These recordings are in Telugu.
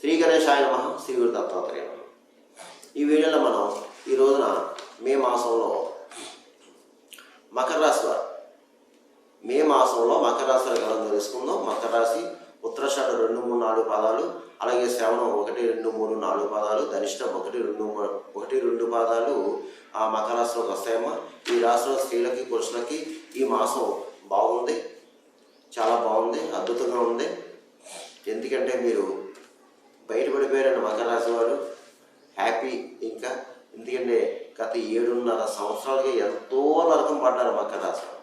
శ్రీ గణేశాయ నమ శ్రీ గురు దత్తాత్రేయ ఈ వీడియోలో మనం ఈ రోజున మే మాసంలో మకర రాశి వారు. మే మాసంలో మకర రాశి వారి గ్రంథం తెలుసుకుందాం. మకర రాశి ఉత్తరాషాఢ రెండు మూడు నాలుగు పాదాలు అలాగే శ్రవణం ఒకటి రెండు మూడు నాలుగు పాదాలు ధనిష్టం ఒకటి రెండు ఒకటి రెండు పాదాలు ఆ మకర రాశిలోకి వస్తాయమ్మా. ఈ రాశిలో స్త్రీలకి పురుషులకి ఈ మాసం బాగుంది చాలా బాగుంది అద్భుతంగా ఉంది. ఎందుకంటే మీరు బయటపడిపోయారన్న మకర రాశి వారు. హ్యాపీ ఇంకా. ఎందుకంటే గత ఏడున్నర సంవత్సరాలుగా ఎంతో నరకం పడ్డారు మకర రాశి వారు.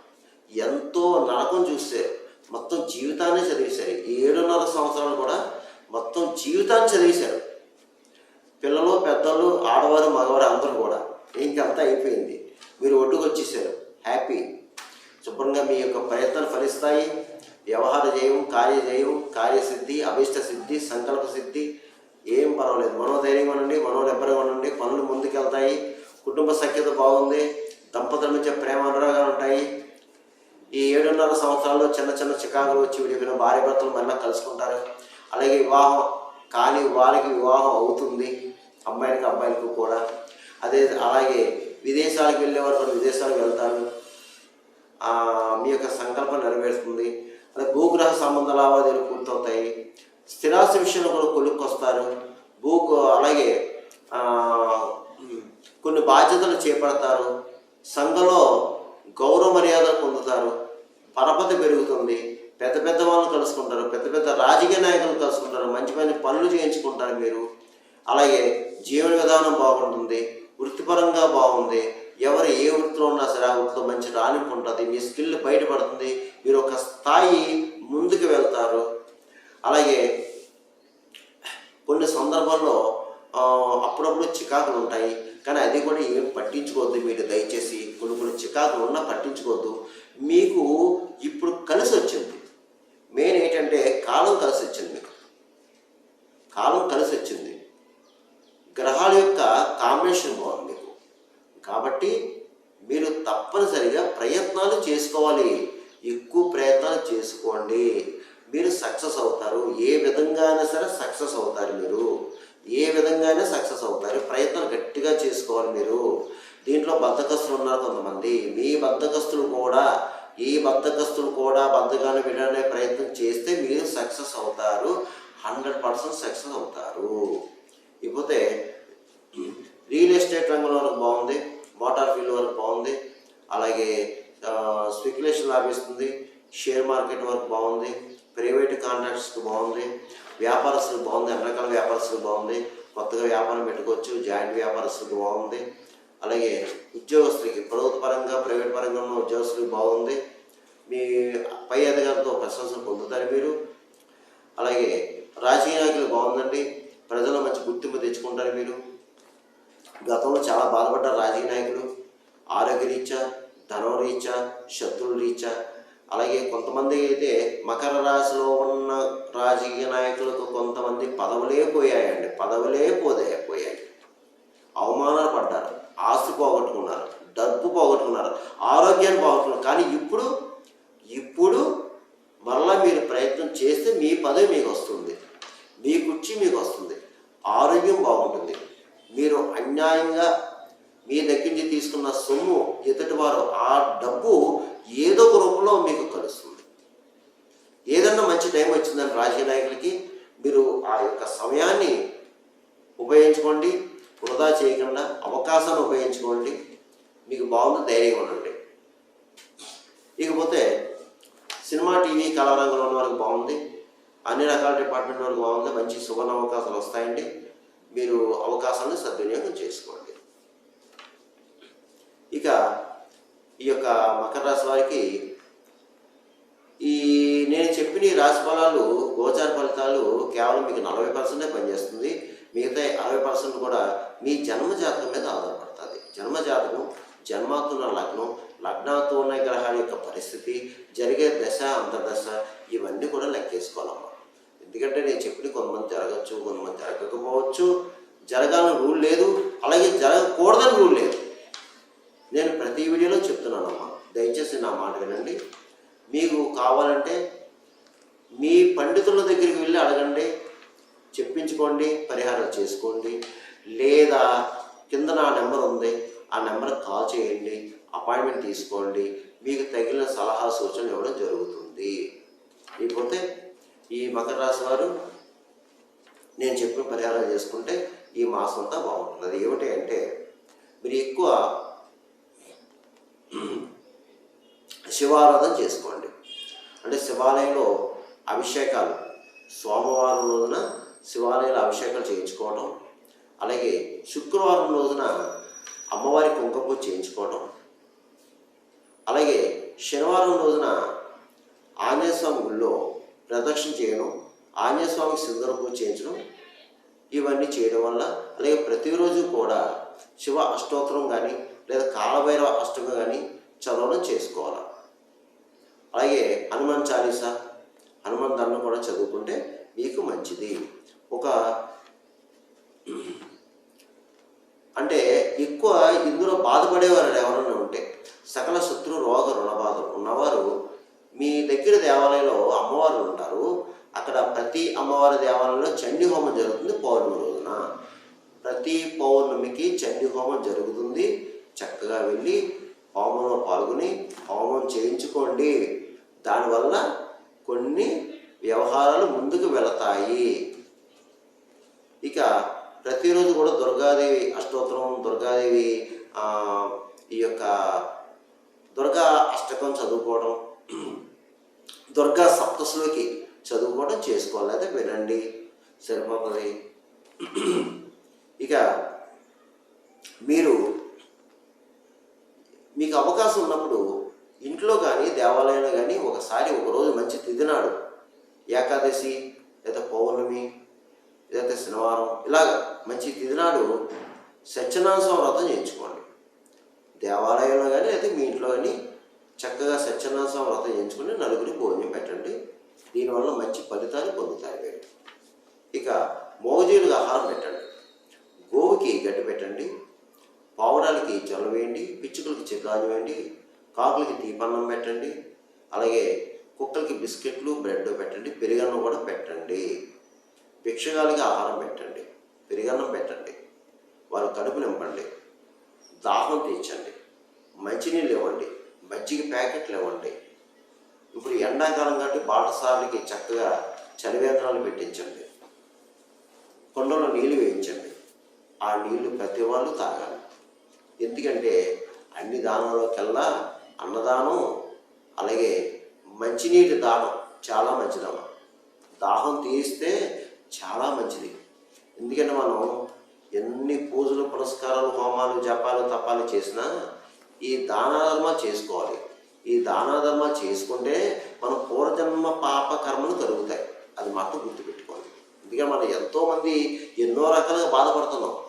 ఎంతో నరకం చూస్తే మొత్తం జీవితాన్ని చదివేశారు. ఏడున్నర సంవత్సరాలు కూడా మొత్తం జీవితాన్ని చదివేశారు. పిల్లలు పెద్దలు ఆడవారు మగవారు అందరూ కూడా. ఇంకంతా అయిపోయింది. మీరు ఒడ్డుకు వచ్చేసారు. హ్యాపీ శుభ్రంగా మీ యొక్క ప్రయత్నాలు ఫలిస్తాయి. వ్యవహార జయం కార్యజయం కార్యసిద్ధి అభిష్ట సిద్ధి సంకల్ప సిద్ధి ఏం పర్వాలేదు. మనోధైర్యం అనండి మనోనిబ్బరంగా ఉండండి పనులు ముందుకెళ్తాయి కుటుంబ సఖ్యత బాగుంది దంపతుల మధ్య ప్రేమ అనురాగాలు ఉంటాయి. ఈ ఏడున్నర సంవత్సరాల్లో చిన్న చిన్న చికాకులు వచ్చి విడిపోయిన భార్య భర్తలు మళ్ళీ కలుసుకుంటారు. అలాగే వివాహం కానీ వారికి వివాహం అవుతుంది అమ్మాయిలకి అబ్బాయిలకు కూడా. అదే అలాగే విదేశాలకు వెళ్ళే వారు విదేశాలకు వెళ్తారు. మీ యొక్క సంకల్పం నెరవేరుతుంది. అలాగే భూగ్రహ సంబంధ లావాదేవీలు పూర్తవుతాయి. స్థిరాస్తి విషయంలో కూడా కొలుక్కొస్తారు భూ అలాగే కొన్ని బాధ్యతలు చేపడతారు. సంఘంలో గౌరవ మర్యాదలు పొందుతారు. పరపతి పెరుగుతుంది. పెద్ద పెద్ద వాళ్ళు కలుసుకుంటారు. పెద్ద పెద్ద రాజకీయ నాయకులు కలుసుకుంటారు. మంచి మంచి పనులు చేయించుకుంటారు మీరు. అలాగే జీవన విధానం బాగుంటుంది. వృత్తిపరంగా బాగుంది. ఎవరు ఏ వృత్తిలో ఉన్నా సరే ఆ వృత్తిలో మంచి రాణింపు ఉంటుంది. మీ స్కిల్ బయటపడుతుంది. మీరు ఒక స్థాయి ముందుకు వెళ్తారు. అలాగే కొన్ని సందర్భాల్లో అప్పుడప్పుడు చికాకులు ఉంటాయి. కానీ అది కూడా ఏం పట్టించుకోవద్దు మీరు దయచేసి. కొన్ని కొన్ని చికాకులు ఉన్నా పట్టించుకోవద్దు. మీకు ఇప్పుడు కలిసి వచ్చింది. మెయిన్ ఏంటంటే కాలం కలిసి వచ్చింది మీకు. కాలం కలిసి వచ్చింది. గ్రహాల యొక్క కాంబినేషన్ బాగుంది మీకు. కాబట్టి మీరు తప్పనిసరిగా ప్రయత్నాలు చేసుకోవాలి. ఎక్కువ ప్రయత్నాలు చేసుకోండి. మీరు సక్సెస్ అవుతారు. ఏ విధంగానే సరే సక్సెస్ అవుతారు మీరు. ఏ విధంగానే సక్సెస్ అవుతారు. ప్రయత్నాలు గట్టిగా చేసుకోవాలి మీరు. దీంట్లో బద్ధకస్తులు ఉన్నారు కొంతమంది. మీ బద్ధకస్తులు కూడా ఈ బద్ధకస్తులు కూడా బద్ధకాన్ని విడనే ప్రయత్నం చేస్తే మీరు సక్సెస్ అవుతారు. హండ్రెడ్ పర్సెంట్ సక్సెస్ అవుతారు. ఇకపోతే రియల్ ఎస్టేట్ రంగంలో వరకు బాగుంది. మోటార్ ఫీల్డ్ వరకు బాగుంది. అలాగే స్పెక్యులేషన్ లాభిస్తుంది. షేర్ మార్కెట్ వరకు బాగుంది. ప్రైవేట్ కాంట్రాక్ట్స్కి బాగుంది వ్యాపారస్తులకు బాగుంది అన్ని రకాల వ్యాపారస్తులకు బాగుంది కొత్తగా వ్యాపారం పెట్టుకోవచ్చు జాయింట్ వ్యాపారస్తులకు బాగుంది. అలాగే ఉద్యోగస్తులకి ప్రభుత్వ పరంగా ప్రైవేట్ పరంగా ఉన్న ఉద్యోగస్తులకు బాగుంది. మీ పై అధికారులతో ప్రశంసలు పొందుతారు మీరు. అలాగే రాజకీయ నాయకులు బాగుందండి ప్రజలు మంచి గుర్తింపు తెచ్చుకుంటారు మీరు. గతంలో చాలా బాధపడ్డారు రాజకీయ నాయకులు ఆరోగ్య రీత్యా ధనం రీత్యా శత్రువుల రీత్యా అలాగే కొంతమంది అయితే మకర రాశిలో ఉన్న రాజకీయ నాయకులకు కొంతమంది పదవులే పోయాయండి. పదవులే పోదే పోయాయి. అవమానాలు పడ్డారు ఆస్తి పోగొట్టుకున్నారు డబ్బు పోగొట్టుకున్నారు ఆరోగ్యాన్ని పోగొట్టుకున్నారు. కానీ ఇప్పుడు ఇప్పుడు మరలా మీరు ప్రయత్నం చేస్తే మీ పదవి మీకు వస్తుంది. మీ కుర్చీ మీకు వస్తుంది. ఆరోగ్యం బాగుంటుంది. మీరు అన్యాయంగా మీ దగ్గర నుంచి తీసుకున్న సొమ్ము ఎదుటి వారు ఆ డబ్బు ఏదో ఒక రూపంలో మీకు కలుస్తుంది. ఏదన్నా మంచి టైం వచ్చిందని రాజకీయ నాయకులకి మీరు ఆ యొక్క సమయాన్ని ఉపయోగించుకోండి వృధా చేయకుండా అవకాశాన్ని ఉపయోగించుకోండి మీకు బాగుంది ధైర్యంగా ఉండండి. ఇకపోతే సినిమా టీవీ కళారంగంలో ఉన్న వరకు బాగుంది అన్ని రకాల డిపార్ట్మెంట్ వరకు బాగుంది మంచి సువర్ణ అవకాశాలు వస్తాయండి మీరు అవకాశాలను సద్వినియోగం చేసుకోండి. ఇక ఈ యొక్క మకర రాశి వారికి ఈ నేను చెప్పిన ఈ రాశి ఫలాలు గోచార ఫలితాలు కేవలం మీకు నలభై పర్సెంటే పనిచేస్తుంది. మిగతా అరవై పర్సెంట్ కూడా మీ జన్మ జాతకం మీద ఆధారపడుతుంది. జన్మ జాతకం జన్మాతో ఉన్న లగ్నం లగ్నాతో ఉన్న గ్రహాల యొక్క పరిస్థితి జరిగే దశ అంతర్దశ ఇవన్నీ కూడా లెక్కేసుకోవాలమ్మా ఎందుకంటే నేను చెప్పిన కొంతమంది జరగచ్చు కొంతమంది జరగకపోవచ్చు. జరగాలని రూల్ లేదు. అలాగే జరగకూడదని రూల్ లేదు నేను ప్రతి వీడియోలో చెప్తున్నానమ్మా దయచేసి నా మాట వినండి. మీకు కావాలంటే మీ పండితుల దగ్గరికి వెళ్ళి అడగండి. చెప్పించుకోండి పరిహారం చేసుకోండి. లేదా కింద నా నెంబర్ ఉంది. ఆ నెంబర్కి కాల్ చేయండి. అపాయింట్మెంట్ తీసుకోండి. మీకు తగిన సలహా సూచనలు ఇవ్వడం జరుగుతుంది. లేకపోతే ఈ మకర రాశి వారు నేను చెప్పిన పరిహారం చేసుకుంటే ఈ మాసం అంతా బాగుంటుంది. అది ఏమిటి అంటే మీరు ఎక్కువ శివారాధన చేసుకోండి. అంటే శివాలయంలో అభిషేకాలు. సోమవారం రోజున శివాలయంలో అభిషేకాలు చేయించుకోవడం అలాగే శుక్రవారం రోజున అమ్మవారి కుంకుమ చేయించుకోవడం అలాగే శనివారం రోజున ఆంజనేయస్వామి గుళ్ళో ప్రదక్షిణ చేయడం ఆంజనేయస్వామికి సింధూర పూజ చేయించడం ఇవన్నీ చేయడం వల్ల అలాగే ప్రతిరోజు కూడా శివ అష్టోత్తరం కానీ లేదా కాలభైరవ అష్టకం కానీ చదవడం చేసుకోవాలి. అలాగే హనుమాన్ చాలీసా హనుమాన్ దండం కూడా చదువుకుంటే మీకు మంచిది. ఒక అంటే ఎక్కువ ఇందులో బాధపడేవారు ఎవరైనా ఉంటే సకల శత్రు రోగ రుణబాధలు ఉన్నవారు మీ దగ్గర దేవాలయంలో అమ్మవారు ఉంటారు. అక్కడ ప్రతి అమ్మవారి దేవాలయంలో చండీ హోమం జరుగుతుంది పౌర్ణమి రోజున. ప్రతి పౌర్ణమికి చండీ హోమం జరుగుతుంది. చక్కగా వెళ్ళి హోమంలో పాల్గొని హోమం చేయించుకోండి. దానివల్ల కొన్ని వ్యవహారాలు ముందుకు వెళతాయి. ఇక ప్రతిరోజు కూడా దుర్గాదేవి అష్టోత్తరం దుర్గాదేవి ఈ యొక్క దుర్గా అష్టకం చదువుకోవడం దుర్గా సప్తస్లోకి చదువుకోవడం చేసుకోవాలి. అయితే వినండి. సరిపోతుంది. ఇక మీరు మీకు అవకాశం ఉన్నప్పుడు ఇంట్లో కానీ దేవాలయంలో కానీ ఒకసారి ఒకరోజు మంచి తిదినాడు ఏకాదశి లేదా పౌర్ణమి లేదా శనివారం ఇలాగ మంచి తిదినాడు సత్యనారాయణ వ్రతం చేయించుకోండి. దేవాలయంలో కానీ అయితే మీ ఇంట్లో కానీ చక్కగా సత్యనారాయణ వ్రతం చేయించుకుని నలుగురి భోజనం పెట్టండి. దీనివల్ల మంచి ఫలితాలు పొందుతారు మీరు. ఇక మోగజీలుగా ఆహారం పెట్టండి. గోవుకి గడ్డి పెట్టండి. పావురాలకి జొల్ల వేయండి. పిచ్చుకలకి చిత్రాన్ని వేయండి. కాకులకి దీపన్నం పెట్టండి అలాగే కుక్కలకి బిస్కెట్లు బ్రెడ్ పెట్టండి పెరుగన్నం కూడా పెట్టండి. భిక్షగాలకి ఆహారం పెట్టండి పెరుగన్నం పెట్టండి. వారి కడుపు నింపండి దాహం తీర్చండి మంచినీళ్ళు ఇవ్వండి మజ్జిగ ప్యాకెట్లు ఇవ్వండి. ఇప్పుడు ఎండాకాలం కాబట్టి బాటసార్లకి చక్కగా చలివేంద్రాలు పెట్టించండి. కొండలో నీళ్ళు వేయించండి. ఆ నీళ్ళు ప్రతి వాళ్ళు తాగాలి. ఎందుకంటే అన్ని దానాలకెల్లా అన్నదానం అలాగే మంచినీటి దాహం చాలా మంచిదమ్మ. దాహం తీస్తే చాలా మంచిది. ఎందుకంటే మనం ఎన్ని పూజలు పురస్కారాలు హోమాలు జపాలు తపాలు చేసినా ఈ దానాధర్మ చేసుకోవాలి. ఈ దానాధర్మ చేసుకుంటే మన పూర్వజన్మ పాప కర్మలు కలుగుతాయి అది మాత్రం గుర్తుపెట్టుకోవాలి. ఎందుకంటే మనం ఎంతోమంది ఎన్నో రకాలుగా బాధపడుతున్నాం.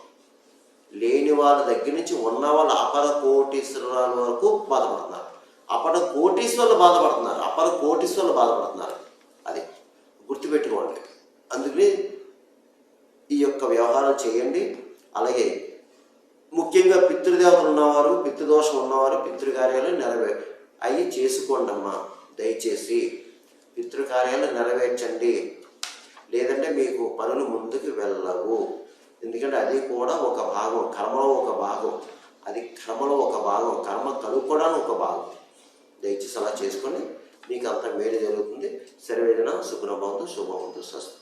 లేని వాళ్ళ దగ్గర నుంచి ఉన్న వాళ్ళ అపర కోటీశ్వరాల వరకు బాధపడుతున్నారు. అపర కోటీశ్వరులు బాధపడుతున్నారు. అపర కోటీశ్వరులు బాధపడుతున్నారు. అది గుర్తుపెట్టుకోండి. అందుకని ఈ యొక్క వ్యవహారం చేయండి. అలాగే ముఖ్యంగా పితృదేవతలు ఉన్నవారు పితృదోషం ఉన్నవారు పితృకార్యాలు నెరవే అవి చేసుకోండి అమ్మా. దయచేసి పితృకార్యాలు నెరవేర్చండి. లేదంటే మీకు పనులు ముందుకు వెళ్ళవు. ఎందుకంటే అది కూడా ఒక భాగం కర్మలో ఒక భాగం. అది కర్మలో ఒక భాగం కర్మ కలుపుకోవడానికి ఒక భాగం. దయచేసి అలా చేసుకొని మీకు అంత మేలు జరుగుతుంది. సర్వేదన సుఖనభవంతు శుభవంతు స్వస్తి.